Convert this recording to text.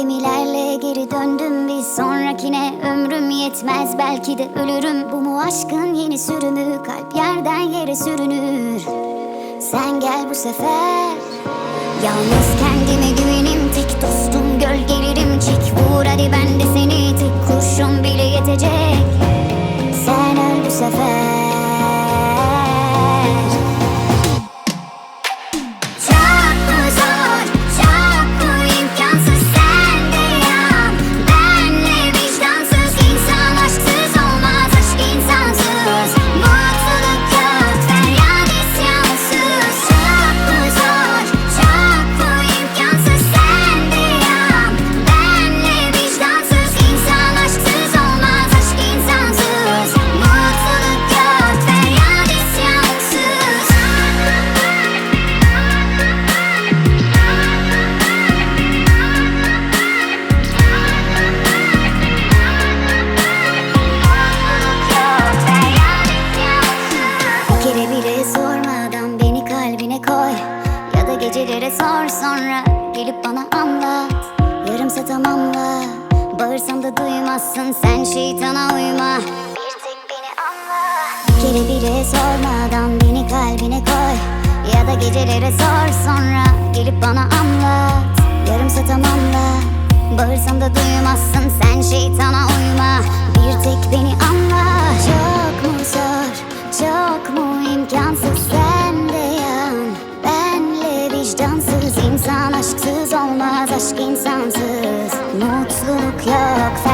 gemilerle geri döndüm bir sonrakine. Ömrüm yetmez belki de ölürüm. Bu mu aşkın yeni sürümü? Kalp yerden yere sürünür. Sen gel bu sefer. Yalnız kendime güvenim tek dostum gecelere sor sonra gelip bana anlat. Yarımsa tamamla. Bağırsam da duymazsın sen şeytana uyma. Bir tek beni anla. Kere bile sormadan beni kalbine koy. Ya da gecelere sor sonra gelip bana anlat. Yarımsa tamamla. Bağırsam da duymazsın sen şeytana uyma. Bir tek beni anla. Çok mu zor, çok mu imkansız insan aşksız olmaz aşk insansız. Mutluluk yok